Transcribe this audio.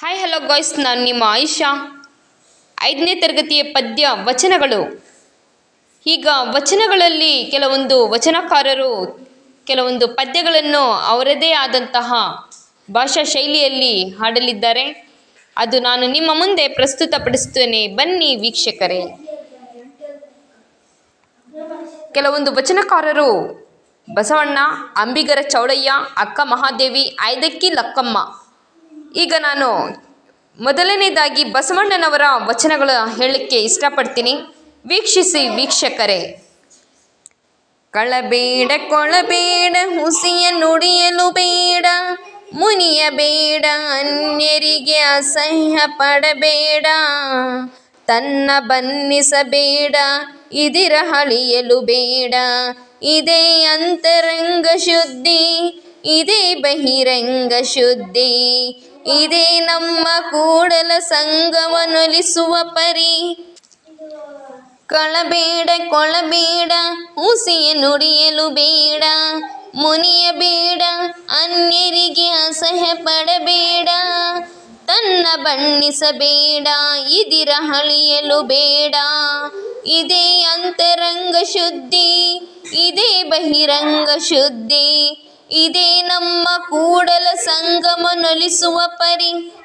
Hi hello guys ನಾನು ನಿಮ್ಮ ಆಯಿಷಾ. ಐದನೇ ತರಗತಿಯ ಪದ್ಯ ವಚನಗಳು. ಈಗ ವಚನಗಳಲ್ಲಿ ಕೆಲವೊಂದು ವಚನಕಾರರು ಕೆಲವೊಂದು ಪದ್ಯಗಳನ್ನು ಅವರದೇ ಆದಂತಹ ಭಾಷಾ ಶೈಲಿಯಲ್ಲಿ ಹಾಡಲಿದ್ದಾರೆ. ಅದು ನಾನು ನಿಮ್ಮ ಮುಂದೆ ಪ್ರಸ್ತುತಪಡಿಸುತ್ತೇನೆ. ಬನ್ನಿ ವೀಕ್ಷಕರೇ. ಕೆಲವೊಂದು ವಚನಕಾರರು ಬಸವಣ್ಣ, ಅಂಬಿಗರ ಚೌಡಯ್ಯ, ಅಕ್ಕ ಮಹಾದೇವಿ, ಐದಕ್ಕಿ ಲಕ್ಕಮ್ಮ ಈಗ ನಾನು ಮೊದಲನೇದಾಗಿ ಬಸವಣ್ಣನವರ ವಚನಗಳು ಹೇಳಲಿಕ್ಕೆ ಇಷ್ಟಪಡ್ತೀನಿ. ವೀಕ್ಷಿಸಿ ವೀಕ್ಷಕರೇ. ಕಳಬೇಡ, ಕೊಳಬೇಡ, ಹುಸಿಯ ನುಡಿಯಲು ಬೇಡ, ಮುನಿಯ ಬೇಡ, ಅನ್ಯರಿಗೆ ಅಸಹ್ಯ ಪಡಬೇಡ, ತನ್ನ ಬನ್ನಿಸಬೇಡ, ಇದಿರ ಹಳಿಯಲು ಬೇಡ, ಇದೇ ಅಂತರಂಗ ಶುದ್ಧಿ, ಇದೇ ಬಹಿರಂಗ ಶುದ್ಧಿ ಇದೇ ನಮ್ಮ ಕೂಡಲ ಸಂಗವನೊಲಿಸುವ ಪರಿ. ಕಳಬೇಡ, ಕೊಳಬೇಡ ಹುಸಿಯ ನುಡಿಯಲು ಬೇಡ. ಮುನಿಯ ಬೇಡ, ಅನ್ಯರಿಗೆ ಅಸಹ್ಯ ಪಡಬೇಡ. ತನ್ನ ಬಣ್ಣಿಸಬೇಡ, ಇದಿರ ಹಳಿಯಲು ಬೇಡ. ಇದೇ ಅಂತರಂಗ ಶುದ್ಧಿ, ಇದೇ ಬಹಿರಂಗ ಶುದ್ಧಿ. ಇದೇ ನಮ್ಮ ಕೂಡಲ ಸಂಗಮ ನೊಲಿಸುವ ಪರಿ.